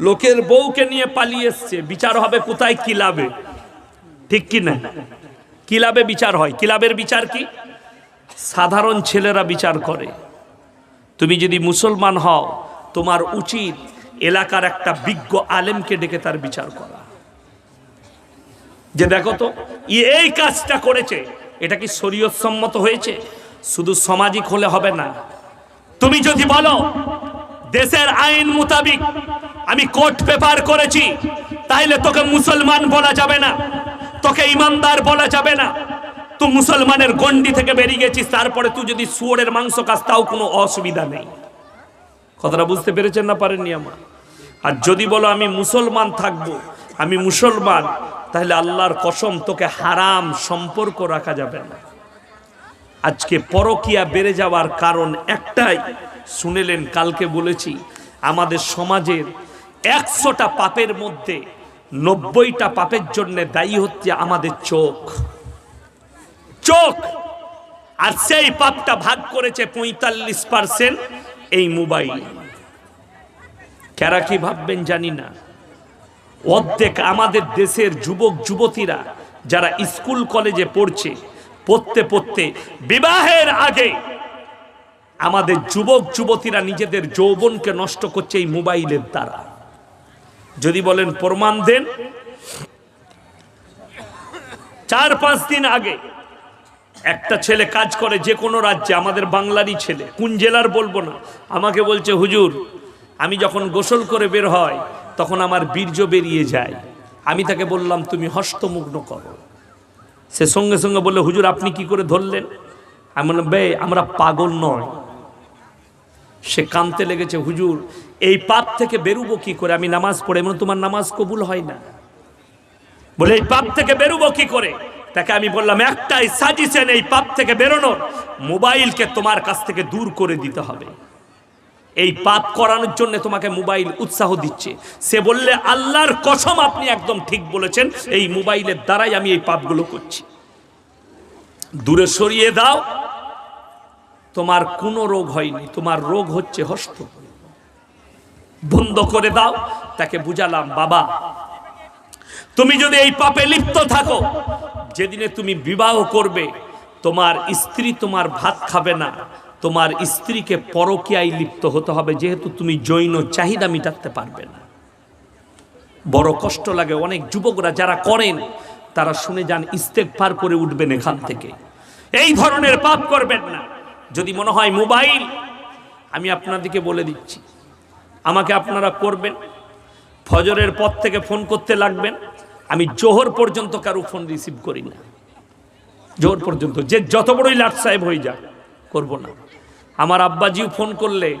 লোকের বউকে নিয়ে পালিয়ে এসছে। বিচার হবে কোথায়? কিলাবে। ঠিক কি না? কিলাবে বিচার হয়। কিলাবের বিচার কি? সাধারণ ছেলেরা বিচার করে। তুমি যদি মুসলমান হও, তোমার উচিত এলাকার একটা বিজ্ঞ আলেমকে ডেকে তার বিচার করা। যে দেখো তো এই কাজটা করেছে। এটা কি শরীয়ত সম্মত হয়েছে? শুধু সামাজিক হলে হবে না। তুমি যদি বলো, দেশের আইন মোতাবিক আমি কোর্ট পেপার করেছি। তাইলে তোকে মুসলমান বলা যাবে না। তোকে ইমানদার বলা যাবে না। তুই মুসলমানের গন্ডি থেকে বেরিয়ে গেছিস, তারপরে তুই যদি শুয়োরের মাংস খাস, তাও কোনো অসুবিধা নেই। কথাটা বুঝতে পেরেছেন না পারেননি আমার? আর যদি বলো আমি মুসলমান থাকব, আমি মুসলমান, তাহলে আল্লাহর কসম তোকে হারাম সম্পর্ক রাখা যাবে না। আজকে পরকিয়া বেড়ে যাওয়ার কারণ একটাই, শুনেলেন, কালকে বলেছি, আমাদের সমাজের একশোটা পাপের মধ্যে নব্বইটা পাপের জন্য দায়ী হচ্ছে আমাদের চোখ। চোখ! আর সেই পাপটা ভাগ করেছে পঁয়তাল্লিশ পার্সেন্ট এই মোবাইল। কারা কি ভাববেন জানি না। অর্ধেক আমাদের দেশের যুবক, যুবতীরা যারা স্কুল, কলেজে পড়ছে, পড়তে পড়তে বিবাহের আগে আমাদের যুবক, যুবতীরা নিজেদের যৌবনকে নষ্ট করছে এই মোবাইলের দ্বারা। যদি বলেন প্রমাণ দেন। চার পাঁচ দিন আগে একটা ছেলে কাজ করে যে কোনো রাজ্যে, আমাদের বাংলারই ছেলে, কোন জেলার বলব না, আমাকে বলছে, হুজুর, আমি যখন গোসল করে বের হয় তখন আমার বীর্য বেরিয়ে যায়। আমি তাকে বললাম, তুমি হস্তমুগ্ন করো। সে সঙ্গে সঙ্গে বললে, হুজুর, আপনি কি করে ধরলেন? আমি বললাম, বে, আমরা পাগল নয়। সে কানতে লেগেছে, হুজুর এই পাপ থেকে বেরুবো কি করে? আমি নামাজ পড়ে এমন তোমার নামাজ কবুল হয় না। বলে, এই পাপ থেকে বেরোবো কি করে? তাকে আমি বললাম, একটাই সাজিশন এই পাপ থেকে বেরোনোর। মোবাইলকে তোমার কাছ থেকে দূর করে দিতে হবে। এই পাপ করানোর জন্য তোমাকে মোবাইল উৎসাহ দিচ্ছে। সে বললে, আল্লাহর কসম আপনি একদম ঠিক বলেছেন, এই মোবাইলের দ্বারাই আমি এই পাপগুলো করছি। দূরে সরিয়ে দাও। তোমার কোনো রোগ হয়নি, তোমার রোগ হচ্ছে হস্ত। বন্ধ করে দাও, তাকে বুঝালাম, বাবা, তুমি যদি এই পাপে লিপ্ত থাকো, যেদিনে তুমি বিবাহ করবে, তোমার স্ত্রী তোমার ভাত খাবে না, তোমার স্ত্রীকে পরকীয়ায় লিপ্ত হতে হবে, যেহেতু তুমি জৈন চাহিদা মিটাতে পারবে না। বড় কষ্ট লাগে, অনেক যুবকরা যারা করেন, তারা শুনে যান ইস্তেক পার করে উঠবেন এখান থেকে। এই ধরনের পাপ করবেন না। যদি মনে হয় মোবাইল, আমি আপনাদেরকে বলে দিচ্ছি আমাকে আপনারা করবেন ফজরের পর থেকে ফোন করতে লাগবেন। আমি জোহর পর্যন্ত কারও ফোন রিসিভ করি না। জোহর পর্যন্ত। যে যত বড়ই লাট সাহেব হয়ে যাক, করব না। আমার আব্বাজিও ফোন করলে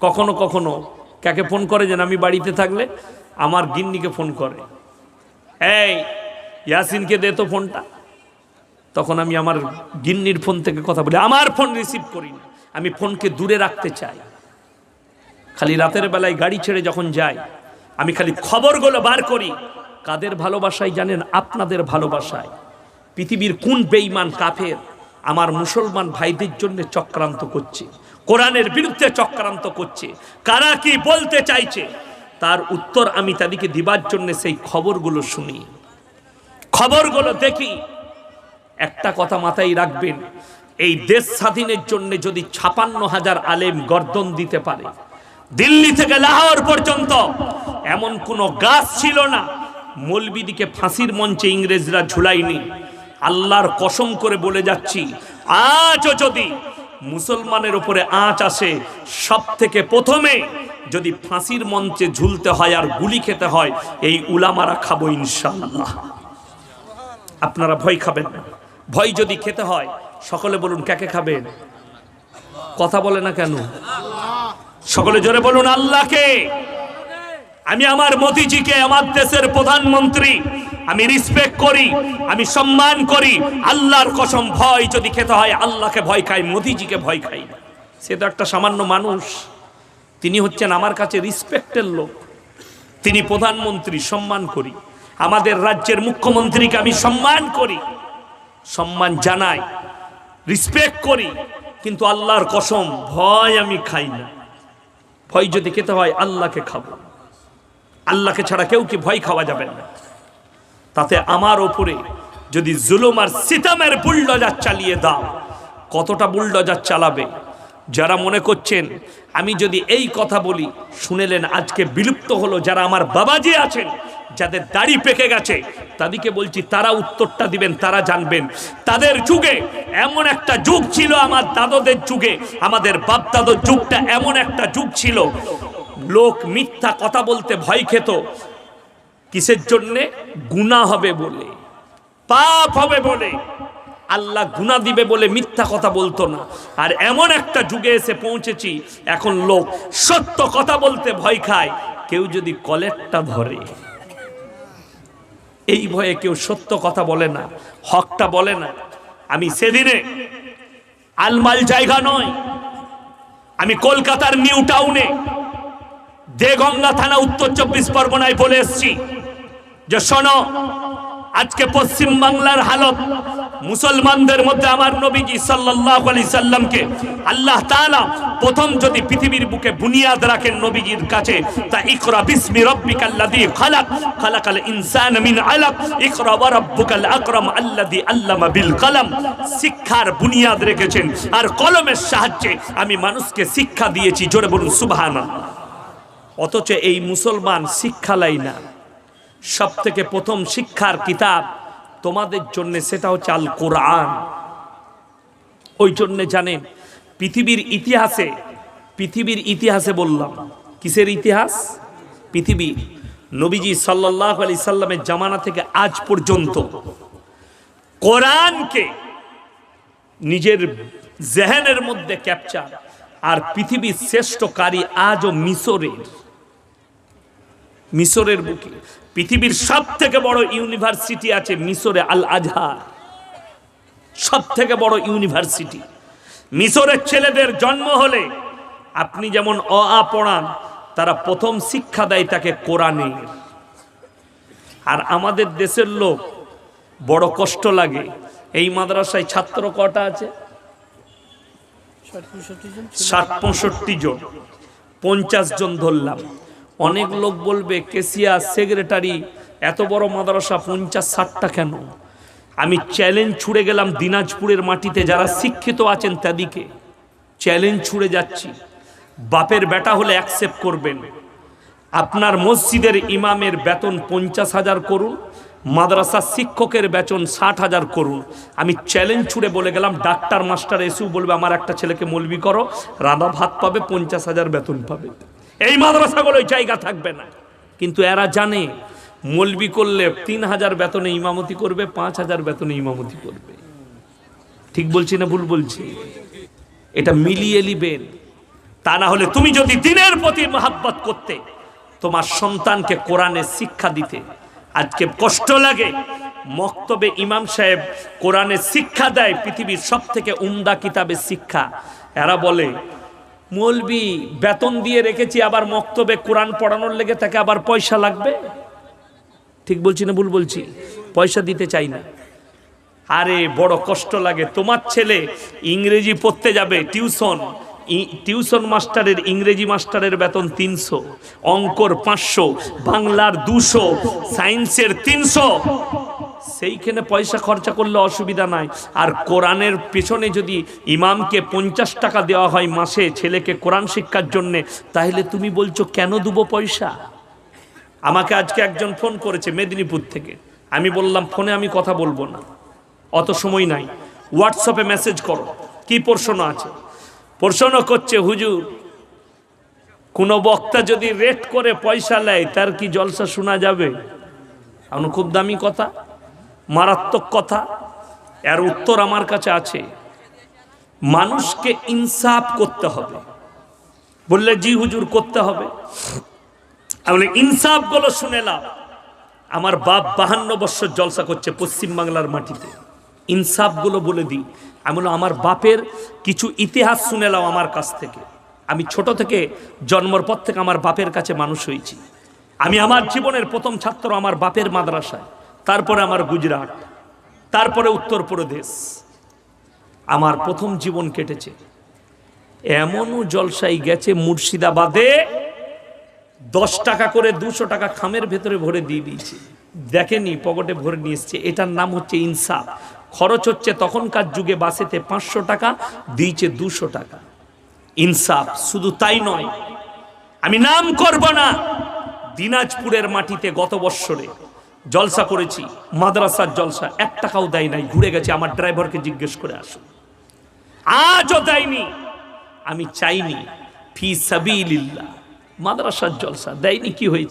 কখনো কখনো কাকে ফোন করে যেন আমি বাড়িতে থাকলে আমার গিন্নিকে ফোন করে। এই, ইয়াসিনকে দে তো ফোনটা। তখন আমি আমার গিন্নির ফোন থেকে কথা বলি। আমার ফোন রিসিভ করি না। আমি ফোনকে দূরে রাখতে চাই। খালি রাতের বেলায় গাড়ি ছেড়ে যখন যাই, আমি খালি খবরগুলো বার করি। কাদের ভালোবাসায় জানেন? আপনাদের ভালোবাসায়। পৃথিবীর কোন বেঈমান কাফের আমার মুসলমান ভাইদের জন্য চক্রান্ত করছে? কোরআনের বিরুদ্ধে চক্রান্ত করছে। কারা কি বলতে চাইছে? তার উত্তর আমি তাদেরকে দিবার জন্য সেই খবরগুলো শুনি। খবরগুলো দেখি, একটা কথা মাথায় রাখবেন, এই দেশ স্বাধীনের জন্য যদি ছাপান্ন হাজার আলেম গর্দন দিতে পারে দিল্লি থেকে লাহোর পর্যন্ত। এমন কোনো গাছ ছিল না। মলবিদিকে ফাঁসির মঞ্চে ইংরেজরা ঝুলাইনি আল্লাহর কসম করে বলে যাচ্ছি, আজও যদি মুসলমানের উপরে আঁচ আসে সব থেকে প্রথমে যদি ফাঁসির মঞ্চে ঝুলতে হয় আর গুলি খেতে হয়, এই উলামারা খাব ইনশাল্লাহ আপনারা ভয় খাবেন না। ভয় যদি খেতে হয়, সকলে বলুন, কাকে খাবেন? কথা বলে না কেন? সকলে জোরে বলুন, আল্লাহকে। আমি আমার মোদিজিকে, আমার দেশের প্রধানমন্ত্রী, আমি রিসপেক্ট করি, আমি সম্মান করি। আল্লাহর কসম, ভয় যদি খেতে হয়, আল্লাহকে ভয় খাই, মোদিজিকে ভয় খাই। সে তো একটা সামান্য মানুষ। তিনি হচ্ছেন আমার কাছে রিসপেক্টের লোক। তিনি প্রধানমন্ত্রী, সম্মান করি। আমাদের রাজ্যের মুখ্যমন্ত্রীকে আমি সম্মান করি। সম্মান জানাই রিসপেক্ট করি। কিন্তু আল্লাহর কসম, ভয় আমি খাই না। ভয় যদি খেতে হয়, আল্লাহকে খাব। আল্লাহকে ছাড়া কেউ কি ভয় খাওয়া যাবে না। তাতে আমার ওপরে যদি জুলুম আর সিতামের বুলডোজার চালিয়ে দাও, কতটা বুলডোজার চালাবে? যারা মনে করছেন, আমি যদি এই কথা বলি, শুনেলেন আজকে বিলুপ্ত হলো যারা আমার বাবাজি আছেন, যাদের দাড়ি পেকে গেছে তাদেরকে বলছি, তারা উত্তরটা দিবেন, তারা জানবেন। তাদের যুগে এমন একটা যুগ ছিল আমার দাদদের যুগে, আমাদের বাপ দাদর যুগটা এমন একটা যুগ ছিল। লোক মিথ্যা কথা বলতে ভয় খেত। কিসের জন্যে? গুণা হবে বলে। পাপ হবে বলে। আল্লাহ গুণা দিবে বলে মিথ্যা কথা বলতো না। আর এমন একটা যুগে এসে পৌঁছেছি, এখন লোক সত্য কথা বলতে ভয় খায়। কেউ যদি কলেরটা ধরে। এই ভয়ে কেউ সত্য কথা বলে না, হকটা বলে না। আমি সেদিনে আলমাল জায়গা নয়, আমি কলকাতার নিউ টাউনে দেগঙ্গা থানা উত্তর চব্বিশ পরগনায় বলে এসছি যে শোনো, আজকে পশ্চিম বাংলার হালত মুসলমানদের মধ্যে আমার নবীজি সাল্লাল্লাহু আলাইহি সাল্লামকে আল্লাহ তাআলা প্রথম যদি পৃথিবীর বুকে বুনিয়াদ রাখেন নবীজির কাছে, তা ইকরা বিসমি রাব্বিকাল্লাযী খালাক, খালাকাল ইনসানা মিন আলাক, ইকরা ওয়া রাব্বুকাল আকরাম আল্লাযী আল্লামা বিল কলম। শিক্ষার বুনিয়াদ রেখেছেন আর কলমের সাহায্যে আমি মানুষকে শিক্ষা দিয়েছি, জোরে বলুন, সুবহানাল্লাহ। অথচ এই মুসলমান শিক্ষালাই না। সব থেকে প্রথম শিক্ষার কিতাব তোমাদের জন্য সেটা হচ্ছে আল কোরআন। ওই জন্যে জানেন পৃথিবীর ইতিহাসে পৃথিবীর ইতিহাসে বললাম, কিসের ইতিহাস? পৃথিবী নবীজি সাল্লাহ আলি সাল্লামের জামানা থেকে আজ পর্যন্ত কোরআনকে নিজের জেহেনের মধ্যে ক্যাপচার আর পৃথিবীর শ্রেষ্ঠ কারি আজও মিশরের মিশরের বুকে। পৃথিবীর সব থেকে বড় ইউনিভার্সিটি আছে মিশরে আল আজহার। সব থেকে বড় ইউনিভার্সিটি। মিশরের ছেলেদের জন্ম হলে আপনি যেমন অ পড়ান, তারা প্রথম শিক্ষা দেয় তাকে কোরআনে। আর আমাদের দেশের লোক বড় কষ্ট লাগে। এই মাদ্রাসায় ছাত্র কটা আছে? ষাট পঁয়ষট্টি জন। পঞ্চাশ জন ধরলাম। অনেক লোক বলবে, কেসিয়া, সেক্রেটারি, এত বড় মাদ্রাসা পঞ্চাশ ষাটটা কেন? আমি চ্যালেঞ্জ ছুড়ে গেলাম দিনাজপুরের মাটিতে, যারা শিক্ষিত আছেন তাদিকে চ্যালেঞ্জ ছুড়ে যাচ্ছি। বাপের বেটা হলে অ্যাকসেপ্ট করবেন। আপনার মসজিদের ইমামের বেতন পঞ্চাশ হাজার করুন, মাদ্রাসার শিক্ষকের বেতন ষাট হাজার করুন। আমি চ্যালেঞ্জ ছুড়ে বলে গেলাম, ডাক্তার মাস্টার এসেও বলবে, আমার একটা ছেলেকে মলবি করো, রাধা ভাত পাবে, পঞ্চাশ হাজার বেতন পাবে। এই মাদ্রাসাগুলোই জায়গা থাকবে না। কিন্তু এরা জানে, মলবি করলে তিন হাজার বেতনে ইমামতি করবে, পাঁচ হাজার বেতনে ইমামতি করবে। ঠিক বলছি না ভুল বলছি? এটা মিলিয়ে নিবেন তা না হলে তুমি যদি দিনের প্রতি মহাব্বত করতে, তোমার সন্তানকে কোরআনের শিক্ষা দিতে, আজকে কষ্ট লাগে, মক্তবে ইমাম সাহেব কোরআনের শিক্ষা দেয় পৃথিবীর সব থেকে উমদা কিতাবের শিক্ষা। এরা বলে মৌলবি বেতন দিয়ে রেখেছি, আবার মক্তবে কোরআন পড়ানোর লেগে তাকে আবার পয়সা লাগবে? ঠিক বলছি না ভুল বলছি? পয়সা দিতে চাই না। আরে বড় কষ্ট লাগে। তোমার ছেলে ইংরেজি পড়তে যাবে, টিউশন টিউশন মাস্টারের, ইংরেজি মাস্টারের বেতন তিনশো, অঙ্কর পাঁচশো, বাংলার দুশো, সায়েন্সের তিনশো। সেইখানে পয়সা খরচা করলে অসুবিধা নাই। আর কোরআনের পেছনে যদি ইমামকে পঞ্চাশ টাকা দেওয়া হয় মাসে ছেলেকে কোরআন শিক্ষার জন্যে, তাহলে তুমি বলছো, কেন দেবো পয়সা? আমাকে আজকে একজন ফোন করেছে মেদিনীপুর থেকে। আমি বললাম, ফোনে আমি কথা বলব না। অত সময় নাই। হোয়াটসঅ্যাপে মেসেজ করো। কি প্রশ্ন আছে? প্রশ্ন করছে, হুজুর, কোনো বক্তা যদি রেট করে পয়সা নেয় তার কি জলসা শোনা যাবে? এখন খুব দামি কথা। মারাত্মক কথা। এর উত্তর আমার কাছে আছে। মানুষকে ইনসাফ করতে হবে। বললে জি হুজুর করতে হবে। ইনসাফগুলো শুনে লাও। আমার বাপ বাহান্ন বছর জলসা করছে পশ্চিম বাংলার মাটিতে। ইনসাফগুলো বলে দিই। আমি বললাম, আমার বাপের কিছু ইতিহাস শুনে লাও আমার কাছ থেকে। আমি ছোট থেকে জন্মর পর থেকে আমার বাপের কাছে মানুষ হয়েছি। আমি আমার জীবনের প্রথম ছাত্র আমার বাপের মাদ্রাসায়। তারপরে আমার গুজরাট, তারপরে উত্তরপ্রদেশ। আমার প্রথম জীবন কেটেছে। এমনও জলসাই গেছে মুর্শিদাবাদে, দশ টাকা করে দুশো টাকা খামের ভেতরে ভরে দিয়ে দিয়েছে। দেখেনি, পকেটে ভরে নিয়ে এসছে। এটার নাম হচ্ছে ইনসাফ। খরচ হচ্ছে তখনকার যুগে বাসেতে পাঁচশো টাকা, দিয়েছে দুশো টাকা। ইনসাফ, শুধু তাই নয়, আমি নাম করব না, দিনাজপুরের মাটিতে গত বৎসরে জলসা করেছি, মাদ্রাসার জলসা, এক টাকাও দেয় নাই, ঘুরে গেছে, আমার ড্রাইভারকে জিজ্ঞেস করে আসুন আজও দেয়নি, আমি চাইনি, ফি সাবিল্লা মাদ্রাসার জলসা, দেয়নি কি হয়েছে?